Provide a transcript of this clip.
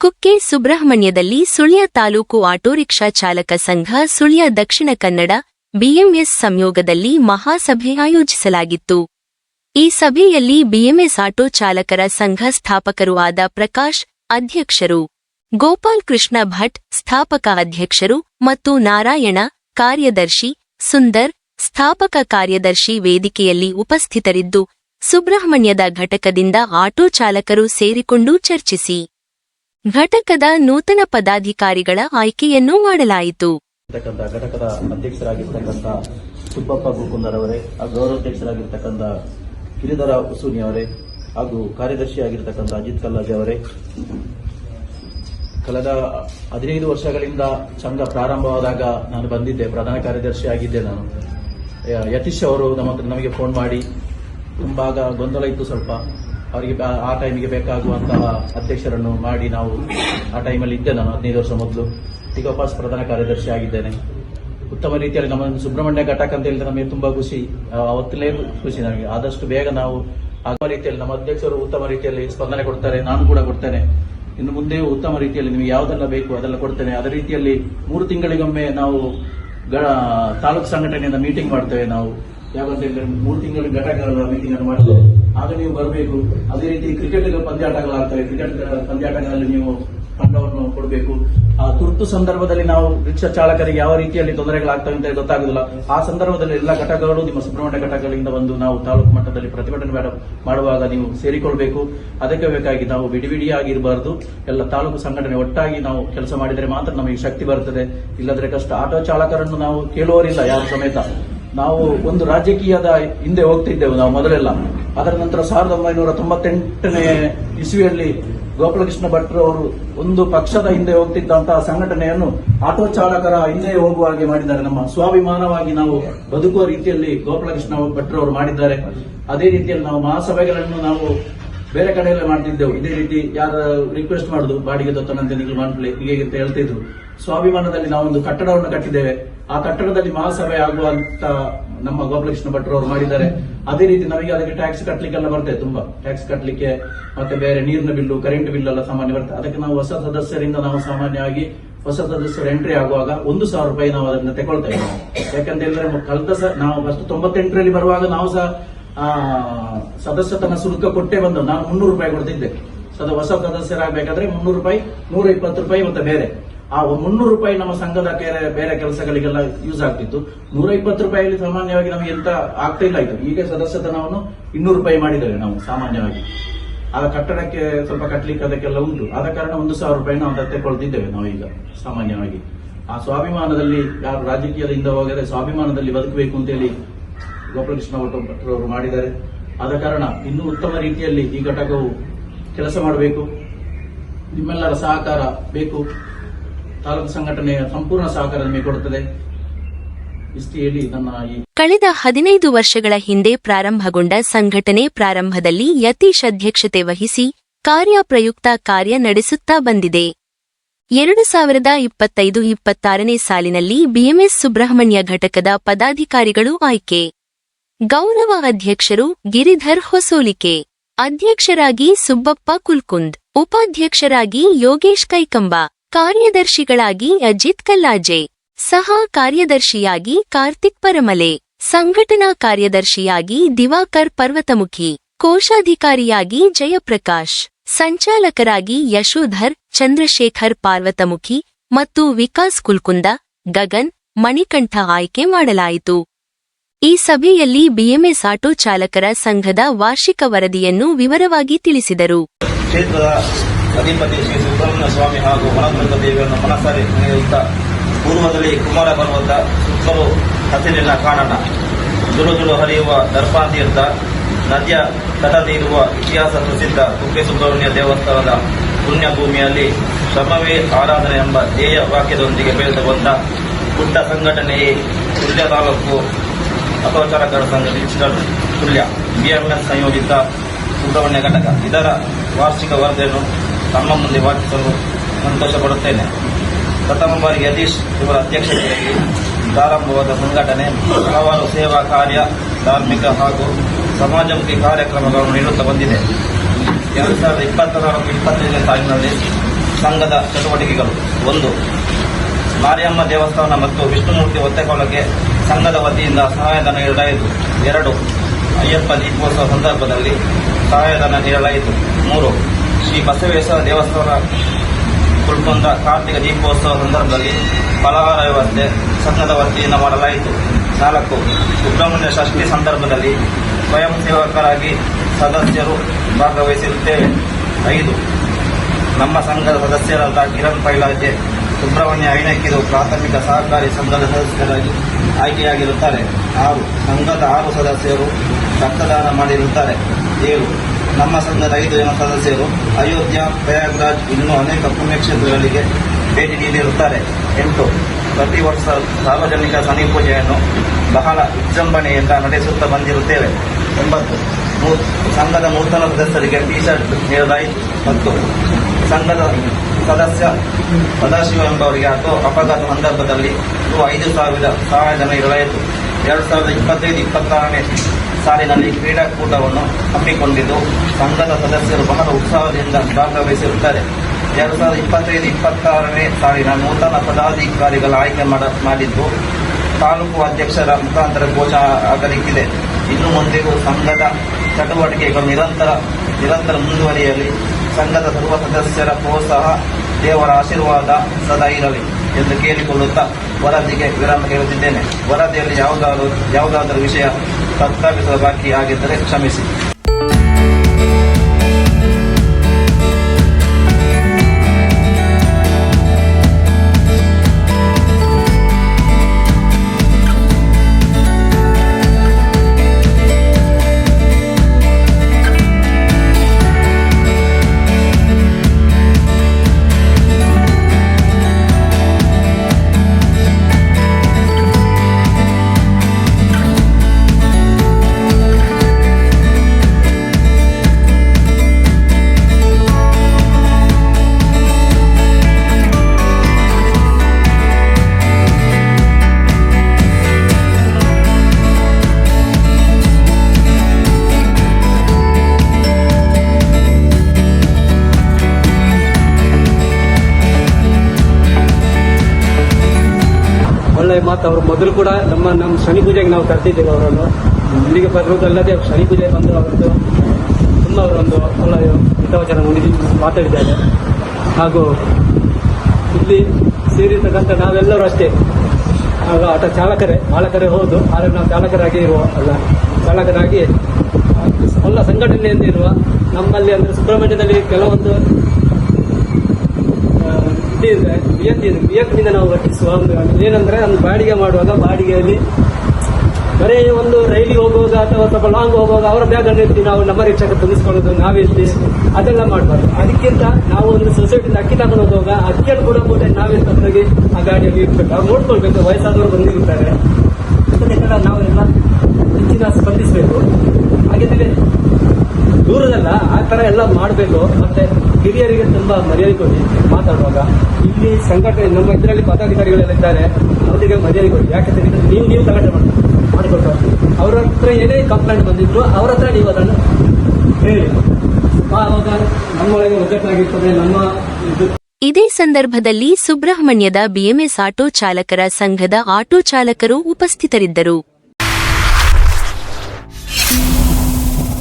ಕುಕ್ಕೆ ಸುಬ್ರಹ್ಮಣ್ಯದಲ್ಲಿ Sullia taluk auto rickshaw ಚಾಲಕ ಸಂಘ ಸುಳ್ಯ ದಕ್ಷಿಣ ಕನ್ನಡ ಬಿಎಂಎಸ್ ಸಂಯೋಗದಲ್ಲಿ ಮಹಾಸಭೆ ಆಯೋಜಿಸಲಾಗಿತ್ತು. ಈ ಸಭೆಯಲ್ಲಿ ಬಿಎಂಎಸ್ ಆಟೋ ಚಾಲಕರ ಸಂಘ ಸ್ಥಾಪಕರು ಆದ ಪ್ರಕಾಶ್ ಅಧ್ಯಕ್ಷರು, ಗೋಪಾಲ್ ಕೃಷ್ಣ ಭಟ್ ಸ್ಥಾಪಕ ಅಧ್ಯಕ್ಷರು ಮತ್ತು ನಾರಾಯಣ ಕಾರ್ಯದರ್ಶಿ ಸುಂದರ್ ಸ್ಥಾಪಕ ಕಾರ್ಯದರ್ಶಿ ವೇದಿಕೆಯಲ್ಲಿ ಉಪಸ್ಥಿತರಿದ್ದು ಸುಬ್ರಹ್ಮಣ್ಯದ ಘಟಕದಿಂದ ಆಟೋ ಚಾಲಕರು ಸೇರಿಕೊಂಡು ಚರ್ಚಿಸಿ. ಘಟಕದ ನೂತನ ಪದಾಧಿಕಾರಿಗಳ ಆಯ್ಕೆಯನ್ನು ಮಾಡಲಾಯಿತು. ಘಟಕದ ಅಧ್ಯಕ್ಷರಾಗಿರ್ತಕ್ಕಂಥ ಸುಬ್ಬಪ್ಪ ಗುಕುಂದರವರೇ ಹಾಗೂ ಗೌರವಾಧ್ಯಕ್ಷರಾಗಿರ್ತಕ್ಕಂಥ ಗಿರಿಧರ ಉಸೂನಿ ಅವರೇ, ಹಾಗೂ ಕಾರ್ಯದರ್ಶಿಯಾಗಿರ್ತಕ್ಕಂಥ ಅಜಿತ್ ಕಲ್ಲಾಜೆ ಅವರೇ. ಕಳೆದ ಹದಿನೈದು ವರ್ಷಗಳಿಂದ ಸಂಘ ಪ್ರಾರಂಭವಾದಾಗ ನಾನು ಬಂದಿದ್ದೆ, ಪ್ರಧಾನ ಕಾರ್ಯದರ್ಶಿ ಆಗಿದ್ದೆ ನಾನು. ಯತೀಶ್ ಅವರು ನಮ್ಮ ನಮಗೆ ಫೋನ್ ಮಾಡಿ ತುಂಬಾಗ ಗೊಂದಲ ಇತ್ತು ಸ್ವಲ್ಪ. ಅವರಿಗೆ ಆ ಟೈಮಿಗೆ ಬೇಕಾಗುವಂತಹ ಅಧ್ಯಕ್ಷರನ್ನು ಮಾಡಿ ನಾವು ಆ ಟೈಮಲ್ಲಿ ಇದ್ದೆ ನಾನು ಹದಿನೈದು ವರ್ಷ ಮೊದಲು. ಈಗ ಪ್ರಧಾನ ಕಾರ್ಯದರ್ಶಿ ಆಗಿದ್ದೇನೆ. ಉತ್ತಮ ರೀತಿಯಲ್ಲಿ ನಮ್ಮ ಸುಬ್ರಹ್ಮಣ್ಯ ಘಟಕ ಅಂತ ಹೇಳಿದ್ರೆ ನಮಗೆ ತುಂಬಾ ಖುಷಿ. ಅವತ್ತಲೇ ಖುಷಿ ನಮಗೆ. ಆದಷ್ಟು ಬೇಗ ನಾವು ಆಗುವ ರೀತಿಯಲ್ಲಿ ನಮ್ಮ ಅಧ್ಯಕ್ಷರು ಉತ್ತಮ ರೀತಿಯಲ್ಲಿ ಸ್ಪಂದನೆ ಕೊಡ್ತಾರೆ. ನಾನು ಕೂಡ ಕೊಡ್ತೇನೆ. ಇನ್ನು ಮುಂದೆ ಉತ್ತಮ ರೀತಿಯಲ್ಲಿ ನಿಮಗೆ ಯಾವುದೆಲ್ಲ ಬೇಕು ಅದೆಲ್ಲ ಕೊಡ್ತೇನೆ. ಅದೇ ರೀತಿಯಲ್ಲಿ ಮೂರು ತಿಂಗಳಿಗೊಮ್ಮೆ ನಾವು ತಾಲೂಕು ಸಂಘಟನೆಯಿಂದ ಮೀಟಿಂಗ್ ಮಾಡ್ತೇವೆ ನಾವು. ಯಾಕಂತ ಹೇಳಿದ್ರೆ ಮೂರು ತಿಂಗಳ ಘಟಕಗಳ ಮೀಟಿಂಗ್ ಅನ್ನು ಮಾಡ್ತೇವೆ. ಆಗ ನೀವು ಬರಬೇಕು. ಅದೇ ರೀತಿ ಕ್ರಿಕೆಟ್ ಪಂದ್ಯಾಟಗಳಾಗ್ತವೆ. ಕ್ರಿಕೆಟ್ ಪಂದ್ಯಾಟಗಳಲ್ಲಿ ನೀವು ತಂಡವನ್ನು ಕೊಡಬೇಕು. ಆ ತುರ್ತು ಸಂದರ್ಭದಲ್ಲಿ ನಾವು ರಿಕ್ಷಾ ಚಾಲಕರಿಗೆ ಯಾವ ರೀತಿಯಲ್ಲಿ ತೊಂದರೆಗಳಾಗ್ತವೆ ಅಂತ ಗೊತ್ತಾಗುದಿಲ್ಲ. ಆ ಸಂದರ್ಭದಲ್ಲಿ ಎಲ್ಲ ಘಟಕಗಳು ನಿಮ್ಮ ಸುಬ್ರಹ್ಮಣ್ಯ ಘಟಕಗಳಿಂದ ಬಂದು ನಾವು ತಾಲೂಕು ಮಟ್ಟದಲ್ಲಿ ಪ್ರತಿಭಟನೆ ಮಾಡುವಾಗ ನೀವು ಸೇರಿಕೊಳ್ಬೇಕು. ಅದಕ್ಕೆ ಬೇಕಾಗಿ ನಾವು ಬಿಡಿ ಬಿಡಿಯಾಗಿ ಇರಬಾರದು ಎಲ್ಲ ತಾಲೂಕು ಸಂಘಟನೆ ಒಟ್ಟಾಗಿ ನಾವು ಕೆಲಸ ಮಾಡಿದರೆ ಮಾತ್ರ ನಮಗೆ ಶಕ್ತಿ ಬರ್ತದೆ. ಇಲ್ಲದ್ರೆ ಕಷ್ಟ. ಆಟೋ ಚಾಲಕರನ್ನು ನಾವು ಕೇಳುವರಿಲ್ಲ ಯಾವ ಸಮೇತ. ನಾವು ಒಂದು ರಾಜಕೀಯದ ಹಿಂದೆ ಹೋಗ್ತಿದ್ದೆವು ನಾವು ಮೊದಲೆಲ್ಲ. ಅದರ ನಂತರ ಸಾವಿರದ ಒಂಬೈನೂರ ತೊಂಬತ್ತೆಂಟನೇ ಇಸ್ವಿಯಲ್ಲಿ ಗೋಪಾಲಕೃಷ್ಣ ಭಟ್ರು ಅವರು ಒಂದು ಪಕ್ಷದ ಹಿಂದೆ ಹೋಗ್ತಿದ್ದಂತಹ ಸಂಘಟನೆಯನ್ನು ಆಟೋ ಚಾಲಕರ ಹಿಂದೆ ಹೋಗುವ ಹಾಗೆ ಮಾಡಿದ್ದಾರೆ. ನಮ್ಮ ಸ್ವಾಭಿಮಾನವಾಗಿ ನಾವು ಬದುಕುವ ರೀತಿಯಲ್ಲಿ ಗೋಪಾಲಕೃಷ್ಣ ಭಟ್ರು ಅವರು ಮಾಡಿದ್ದಾರೆ. ಅದೇ ರೀತಿಯಲ್ಲಿ ನಾವು ಮಹಾಸಭೆಗಳನ್ನು ನಾವು ಬೇರೆ ಕಡೆಯಲ್ಲೇ ಮಾಡ್ತಿದ್ದೆವು. ಇದೇ ರೀತಿ ಯಾರು ರಿಕ್ವೆಸ್ಟ್ ಮಾಡುದು? ಬಾಡಿಗೆ ದತ್ತನಂತೆ ನೀವು ಮಾಡ್ಲಿ ಹೀಗೆ ಅಂತ ಹೇಳ್ತಿದ್ರು. ಸ್ವಾಭಿಮಾನದಲ್ಲಿ ನಾವೊಂದು ಕಟ್ಟಡವನ್ನು ಕಟ್ಟಿದ್ದೇವೆ. ಆ ಕಟ್ಟಡದಲ್ಲಿ ಮಹಾಸಭೆ ಆಗುವಂತ ನಮ್ಮ ಗೋಪಾಲಕೃಷ್ಣ ಭಟ್ರು ಅವರು ಮಾಡಿದ್ದಾರೆ. ಅದೇ ರೀತಿ ನಮಗೆ ಅದಕ್ಕೆ ಟ್ಯಾಕ್ಸ್ ಕಟ್ಟಲಿಕ್ಕೆಲ್ಲ ಬರ್ತದೆ ತುಂಬಾ. ಟ್ಯಾಕ್ಸ್ ಕಟ್ಟಲಿಕ್ಕೆ ಮತ್ತೆ ಬೇರೆ ನೀರಿನ ಬಿಲ್ಲು ಕರೆಂಟ್ ಬಿಲ್ ಎಲ್ಲ ಸಾಮಾನ್ಯ ಬರ್ತದೆ. ಅದಕ್ಕೆ ನಾವು ಹೊಸ ಸದಸ್ಯರಿಂದ ನಾವು ಸಾಮಾನ್ಯವಾಗಿ ಹೊಸ ಸದಸ್ಯರು ಎಂಟ್ರಿ ಆಗುವಾಗ ಒಂದು ಸಾವಿರ ರೂಪಾಯಿ ನಾವು ಅದನ್ನ ತಗೊಳ್ತೇವೆ. ಯಾಕಂತ ಹೇಳಿದ್ರೆ ಕಳೆದ ನಾವು ಫಸ್ಟ್ ತೊಂಬತ್ತೆಂಟರಲ್ಲಿ ಬರುವಾಗ ನಾವು ಸಹ ಸದಸ್ಯತನ ಶುಲ್ಕ ಕೊಟ್ಟೆ ಬಂದು ನಾನು ಮುನ್ನೂರು ರೂಪಾಯಿ ಕೊಡ್ತಿದ್ದೆ. ಸದ ಹೊಸ ಸದಸ್ಯರಾಗಬೇಕಾದ್ರೆ ಮುನ್ನೂರು ರೂಪಾಯಿ, ನೂರ ಇಪ್ಪತ್ತು ರೂಪಾಯಿ ಮತ್ತೆ ಬೇರೆ. ಆ ಮುನ್ನೂರು ರೂಪಾಯಿ ನಮ್ಮ ಸಂಘದ ಬೇರೆ ಕೆಲಸಗಳಿಗೆಲ್ಲ ಯೂಸ್ ಆಗ್ತಿತ್ತು. ನೂರ ಇಪ್ಪತ್ತು ರೂಪಾಯಿಯಲ್ಲಿ ಸಾಮಾನ್ಯವಾಗಿ ನಮಗೆ ಎಂತ ಆಗ್ತಾ ಇಲ್ಲ ಇತ್ತು ಈಗ ಸದಸ್ಯತನವನ್ನು ಇನ್ನೂರು ರೂಪಾಯಿ ಮಾಡಿದ್ದೇವೆ ನಾವು, ಸಾಮಾನ್ಯವಾಗಿ. ಆ ಕಟ್ಟಡಕ್ಕೆ ಸ್ವಲ್ಪ ಕಟ್ಟಲಿಕ್ಕೆ ಅದಕ್ಕೆಲ್ಲ ಉಂಟು. ಆದ ಕಾರಣ ಒಂದು ಸಾವಿರ ರೂಪಾಯಿ ನಾವು ತೆಗೊಳ್ತಿದ್ದೇವೆ ನಾವು ಈಗ, ಸಾಮಾನ್ಯವಾಗಿ. ಆ ಸ್ವಾಭಿಮಾನದಲ್ಲಿ ಯಾರು ರಾಜಕೀಯದಿಂದ ಹೋಗದೆ ಸ್ವಾಭಿಮಾನದಲ್ಲಿ ಬದುಕಬೇಕು ಅಂತೇಳಿ ಗೋಪಾಲಕೃಷ್ಣ ಒಟ್ಟು ಅವರು ಮಾಡಿದ್ದಾರೆ. ಆದ ಕಾರಣ ಇನ್ನೂ ಉತ್ತಮ ರೀತಿಯಲ್ಲಿ ಈ ಘಟಕವು ಕೆಲಸ ಮಾಡಬೇಕು. ನಿಮ್ಮೆಲ್ಲರ ಸಹಕಾರ ಬೇಕು. ತಾಲೂಕು ಸಂಘಟನೆಯ ಸಂಪೂರ್ಣ ಸಹಕಾರ ನಿಮಗೆ ಕೊಡುತ್ತದೆ. ಕಳೆದ ಹದಿನೈದು ವರ್ಷಗಳ ಹಿಂದೆ ಪ್ರಾರಂಭಗೊಂಡ ಸಂಘಟನೆ ಪ್ರಾರಂಭದಲ್ಲಿ ಯತೀಶ್ ಅಧ್ಯಕ್ಷತೆ ವಹಿಸಿ ಕಾರ್ಯಪ್ರಯುಕ್ತ ಕಾರ್ಯ ನಡೆಸುತ್ತಾ ಬಂದಿದೆ. ಎರಡು ಸಾವಿರದ ಇಪ್ಪತ್ತೈದು ಇಪ್ಪತ್ತಾರನೇ ಸಾಲಿನಲ್ಲಿ ಬಿಎಂಎಸ್ ಸುಬ್ರಹ್ಮಣ್ಯ ಘಟಕದ ಪದಾಧಿಕಾರಿಗಳು ಆಯ್ಕೆ. ಗೌರವ ಅಧ್ಯಕ್ಷರು ಗಿರಿಧರ್ ಹೊಸೋಲಿಕೆ. ಅಧ್ಯಕ್ಷರಾಗಿ ಸುಬ್ಬಪ್ಪ ಕುಲ್ಕುಂದ್, ಉಪಾಧ್ಯಕ್ಷರಾಗಿ ಯೋಗೇಶ್ ಕೈಕಂಬ. ಕಾರ್ಯದರ್ಶಿಗಳಾಗಿ ಅಜಿತ್ ಕಲ್ಲಾಜೆ, ಸಹ ಕಾರ್ಯದರ್ಶಿಯಾಗಿ ಕಾರ್ತಿಕ್ ಪರಮಲೆ, ಸಂಘಟನಾ ಕಾರ್ಯದರ್ಶಿಯಾಗಿ ದಿವಾಕರ್ ಪರ್ವತಮುಖಿ, ಕೋಶಾಧಿಕಾರಿಯಾಗಿ ಜಯಪ್ರಕಾಶ್, ಸಂಚಾಲಕರಾಗಿ ಯಶೋಧರ್, ಚಂದ್ರಶೇಖರ್ ಪಾರ್ವತಮುಖಿ ಮತ್ತು ವಿಕಾಸ್ ಕುಲ್ಕುಂದ, ಗಗನ್, ಮಣಿಕಂಠ ಆಯ್ಕೆ ಮಾಡಲಾಯಿತು. ಈ ಸಭೆಯಲ್ಲಿ ಬಿಎಂಎಸ್ ಆಟೋ ಚಾಲಕರ ಸಂಘದ ವಾರ್ಷಿಕ ವರದಿಯನ್ನು ವಿವರವಾಗಿ ತಿಳಿಸಿದರು. ಅಧಿಪತಿ ಶ್ರೀ ಸುಬ್ರಹ್ಮಣ್ಯ ಸ್ವಾಮಿ ಹಾಗೂ ವನದುರ್ಗ ದೇವಿಯನ್ನು ಮನಸಾರಿ ನೆನೆಯುತ್ತಾ ಪೂರ್ವದಲ್ಲಿ ಕುಮಾರ ಪರ್ವತ ಸುತ್ತಲೂ ಹಸಿರಿನ ಕಾಣನ. ಜುಳು ಜುಳು ಹರಿಯುವ ದರ್ಪಾತೀರ್ಥ, ನದಿಯ ತಟದಿರುವ ಇತಿಹಾಸ ಪ್ರಸಿದ್ಧ ಕುಕ್ಕೆ ಸುಬ್ರಹ್ಮಣ್ಯ ದೇವಸ್ಥಾನದ ಪುಣ್ಯಭೂಮಿಯಲ್ಲಿ ಶ್ರಮವೇ ಆರಾಧನೆ ಎಂಬ ಧ್ಯೇಯ ವಾಕ್ಯದೊಂದಿಗೆ ಬೆಳೆದು ಬಂದ ಪುಟ್ಟ ಸಂಘಟನೆಯೇ ಸುಳ್ಯ ತಾಲೂಕು ಅಪಚಾರಕರ ಸಂಘ ಡಿಜಿಟಲ್ ಸುಳ್ಯ ಬಿಎಂಎಸ್ ಸಂಯೋಜಿತ ಸುಬ್ರಹ್ಮಣ್ಯ ಘಟಕ. ಇದರ ವಾರ್ಷಿಕ ವರದಿಯನ್ನು ತಮ್ಮ ಮುಂದೆ ವಾಚಿಸಲು ಸಂತೋಷ ಪಡುತ್ತೇನೆ ಪ್ರಥಮ ಬಾರಿ ಯತೀಶ್ ಇವರ ಅಧ್ಯಕ್ಷತೆಯಲ್ಲಿ ಪ್ರಾರಂಭವಾದ ಸಂಘಟನೆ ಹಲವಾರು ಸೇವಾ ಕಾರ್ಯ, ಧಾರ್ಮಿಕ ಹಾಗೂ ಸಮಾಜಮುಖಿ ಕಾರ್ಯಕ್ರಮಗಳನ್ನು ನೀಡುತ್ತಾ ಬಂದಿದೆ. ಎರಡು ಸಾವಿರದ ಇಪ್ಪತ್ತನಾಲ್ಕು ಇಪ್ಪತ್ತೈದನೇ ಸಾಲಿನಲ್ಲಿ ಸಂಘದ ಚಟುವಟಿಕೆಗಳು. ಒಂದು, ಮಾರಿಯಮ್ಮ ದೇವಸ್ಥಾನ ಮತ್ತು ವಿಷ್ಣುಮೂರ್ತಿ ಒತ್ತೆಕೊಳಗೆ ಸಂಘದ ವತಿಯಿಂದ ಸಹಾಯಧನ ನೀಡಲಾಯಿತು. ಎರಡು ಅಯ್ಯಪ್ಪ ದೀಪೋತ್ಸವ ಸಂದರ್ಭದಲ್ಲಿ ಸಹಾಯಧನ ನೀಡಲಾಯಿತು. ಮೂರು ಶ್ರೀ ಬಸವೇಶ್ವರ ದೇವಸ್ಥಾನ ಕುಲ್ಕೊಂಡ ಕಾರ್ತಿಕ ದೀಪೋತ್ಸವ ಸಂದರ್ಭದಲ್ಲಿ ಫಲಹಾರ ವ್ಯವಸ್ಥೆ ಸಂಘದ ವತಿಯಿಂದ ಮಾಡಲಾಯಿತು. ನಾಲ್ಕು, ಸುಬ್ರಹ್ಮಣ್ಯ ಷಷ್ಠಿ ಸಂದರ್ಭದಲ್ಲಿ ಸ್ವಯಂ ಸೇವಕರಾಗಿ ಸದಸ್ಯರು ಭಾಗವಹಿಸಿರುತ್ತೇವೆ. ಐದು, ನಮ್ಮ ಸಂಘದ ಸದಸ್ಯರಾದ ಕಿರಣ್ ಪೈಲಾಜೆ, ಸುಬ್ರಹ್ಮಣ್ಯ ಐನಕ್ಕಿರು ಪ್ರಾಥಮಿಕ ಸಹಕಾರಿ ಸಂಘದ ಸದಸ್ಯರಾಗಿ ಆಯ್ಕೆಯಾಗಿರುತ್ತಾರೆ. ಆರು, ಸಂಘದ ಆರು ಸದಸ್ಯರು ರಕ್ತದಾನ ಮಾಡಿರುತ್ತಾರೆ. ಏಳು ನಮ್ಮ ಸಂಘದ ಐದು ಜನ ಸದಸ್ಯರು ಅಯೋಧ್ಯ, ಪ್ರಯಾಗ್ರಾಜ್ ಇನ್ನೂ ಅನೇಕ ಪುಣ್ಯಕ್ಷೇತ್ರಗಳಿಗೆ ಭೇಟಿ ನೀಡಿರುತ್ತಾರೆ. ಎಂಟು, ಪ್ರತಿ ವರ್ಷ ಸಾರ್ವಜನಿಕ ಶನಿ ಪೂಜೆಯನ್ನು ಬಹಳ ವಿಜೃಂಭಣೆಯಿಂದ ನಡೆಸುತ್ತಾ ಬಂದಿರುತ್ತೇವೆ. ಒಂಬತ್ತು ಸಂಘದ ನೂತನ ಸದಸ್ಯರಿಗೆ ಟಿ ಶರ್ಟ್ ನೀಡಲಾಯಿತು. ಮತ್ತು ಸಂಘದ ಸದಸ್ಯ ಸದಾಶಿವ ಎಂಬವರಿಗೆ ಅಥವಾ ಅಪಘಾತ ಸಂದರ್ಭದಲ್ಲಿ ಐದು ಸಾವಿರ ಸಹಾಯಧನ ನೀಡಲಾಯಿತು. ಎರಡು ಸಾವಿರದ ಇಪ್ಪತ್ತೈದು, ಇಪ್ಪತ್ತಾರನೇ ಸಾಲಿನಲ್ಲಿ ಕ್ರೀಡಾಕೂಟವನ್ನು ಹಮ್ಮಿಕೊಂಡಿದ್ದು, ಸಂಘದ ಸದಸ್ಯರು ಬಹಳ ಉತ್ಸಾಹದಿಂದ ಭಾಗವಹಿಸಿರುತ್ತಾರೆ. ಎರಡು ಸಾವಿರದ ಇಪ್ಪತ್ತೈದು, ಇಪ್ಪತ್ತಾರನೇ ಸಾಲಿನ ನೂತನ ಪದಾಧಿಕಾರಿಗಳ ಆಯ್ಕೆ ಮಾಡ, ಮಾಡಿದ್ದು, ತಾಲೂಕು ಅಧ್ಯಕ್ಷರ ಮುಖಾಂತರ ಘೋಷ ಆಗಲಿಕ್ಕಿದೆ. ಇನ್ನು ಮುಂದೆಯೂ ಸಂಘದ ಚಟುವಟಿಕೆಗಳು ನಿರಂತರ ನಿರಂತರ ಮುಂದುವರಿಯಲಿ. ಸಂಘದ ಸರ್ವ ಸದಸ್ಯರ ಪ್ರೋತ್ಸಾಹ ದೇವರ ಆಶೀರ್ವಾದ ಸದಾ ಇರಲಿ. ಎಂದು ಕೇಳಿಕೊಳ್ಳುತ್ತಾ ವರದಿಗೆ ವಿರಾಮ ಹೇಳುತ್ತಿದ್ದೇನೆ. ವರದಿಯಲ್ಲಿ ಯಾವುದಾದರೂ ಯಾವುದಾದರೂ ವಿಷಯ ಪ್ರಸ್ತಾಪಿಸುವ ಬಾಕಿ ಆಗಿದ್ದರೆ ಕ್ಷಮಿಸಿ. ಒಳ್ಳೆಯ ಮಾತು, ಅವರು ಮೊದಲು ಕೂಡ ನಮ್ಮ ನಮ್ಮ ಶನಿ ಪೂಜೆಗೆ ನಾವು ಕರೆದಿದ್ದೇವೆ ಅವರನ್ನು. ಇಲ್ಲಿಗೆ ಬರುವುದಲ್ಲದೆ ಶನಿ ಪೂಜೆ ಬಂದು ಅವರದ್ದು ತುಂಬ ಅವರೊಂದು ಒಳ್ಳೆಯ ಹಿತವಚನ ನುಡಿ ಮಾತಾಡಿದ್ದಾರೆ. ಹಾಗೂ ಇಲ್ಲಿ ಸೇರಿರ್ತಕ್ಕಂಥ ನಾವೆಲ್ಲರೂ ಅಷ್ಟೇ. ಆಗ ಆಟ ಚಾಲಕರೇ ಬಾಲಕರೇ ಹೌದು, ಆದರೆ ನಾವು ಚಾಲಕರಾಗಿ ಇರುವ ಅಲ್ಲ. ಚಾಲಕರಾಗಿ ಎಲ್ಲ ಸಂಘಟನೆಯಿಂದ ಇರುವ ನಮ್ಮಲ್ಲಿ ಅಂದರೆ ಸುಬ್ರಹ್ಮಣ್ಯದಲ್ಲಿ ಕೆಲವೊಂದು ಇದೆ. ಬಿಎಂಪಿನಿಂದ ನಾವು ವರ್ತಿಸುವ ಒಂದು ಏನಂದ್ರೆ ಒಂದು ಬಾಡಿಗೆ ಮಾಡುವಾಗ ಬಾಡಿಗೆಯಲ್ಲಿ ಬರೀ ಒಂದು ರೈಲಿಗೆ ಹೋಗುವಾಗ ಅಥವಾ ಸ್ವಲ್ಪ ಲಾಂಗ್ ಹೋಗುವಾಗ ಅವರ ಬ್ಯಾಗ್ ಎತ್ತಿ ನಾವು ನಮ್ಮ ರಿಕ್ಷಾಕ್ಕೆ ತುಂಬಿಸ್ಕೊಳ್ಳೋದು ನಾವೆಲ್ಲಿ ಅದೆಲ್ಲ ಮಾಡಬಾರ್ದು. ಅದಕ್ಕಿಂತ ನಾವು ಒಂದು ಸೊಸೈಟಿಯಿಂದ ಅಕ್ಕಿ ತಗೊಂಡು ಹೋಗುವಾಗ ಅಕ್ಕಿಯಲ್ಲಿ ಕೂಡ ಕೂಡ ನಾವೇ ತಪ್ಪಾಗಿ ಆ ಗಾಡಿಯಲ್ಲಿ ಇಟ್ಬೇಕು ಅವ್ರು ನೋಡ್ಕೊಳ್ಬೇಕು. ವಯಸ್ಸಾದವರು ಬಂದಿರ್ತಾರೆ. ಅದಕ್ಕೆಲ್ಲ ನಾವೆಲ್ಲ ಹೆಚ್ಚಿನ ಸ್ಪಂದಿಸಬೇಕು. ಹಾಗಿದ್ದರೆ ದೂರದಲ್ಲ, ಆ ತರ ಎಲ್ಲ ಮಾಡಬೇಕು. ಮತ್ತೆ ಹಿರಿಯರಿಗೆ ತುಂಬಾ ಮರ್ಯಾದೆ ಕೊಡಿ ಮಾತಾಡುವಾಗ. ಇಲ್ಲಿ ಸಂಘಟನೆ, ನಮ್ಮ ಇದರಲ್ಲಿ ಪದಾಧಿಕಾರಿಗಳೆಲ್ಲ ಇದ್ದಾರೆ. ಅವರಿಗೆ ಮರ್ಯಾದೆ ಕೊಡಿ. ಯಾಕಂದ್ರೆ ನೀವು ನೀವು ಸಂಘಟನೆ ಮಾಡಿ ಮಾಡಿಕೊಟ್ಟು. ಅವ್ರ ಹತ್ರ ಏನೇ ಕಂಪ್ಲೇಂಟ್ ಬಂದಿದ್ರು, ಅವ್ರ ಹತ್ರ ನೀವು ಅದನ್ನು ಹೇಳಿ. ಆವಾಗ ನಮ್ಮೊಳಗೆ ಒಗ್ಗಟ್ಟಾಗಿರ್ತದೆ, ನಮ್ಮ ಇದೇ ಸಂದರ್ಭದಲ್ಲಿ ಸುಬ್ರಹ್ಮಣ್ಯದ ಬಿಎಂಎಸ್ ಆಟೋ ಚಾಲಕರ ಸಂಘದ ಆಟೋ ಚಾಲಕರು ಉಪಸ್ಥಿತರಿದ್ದರು.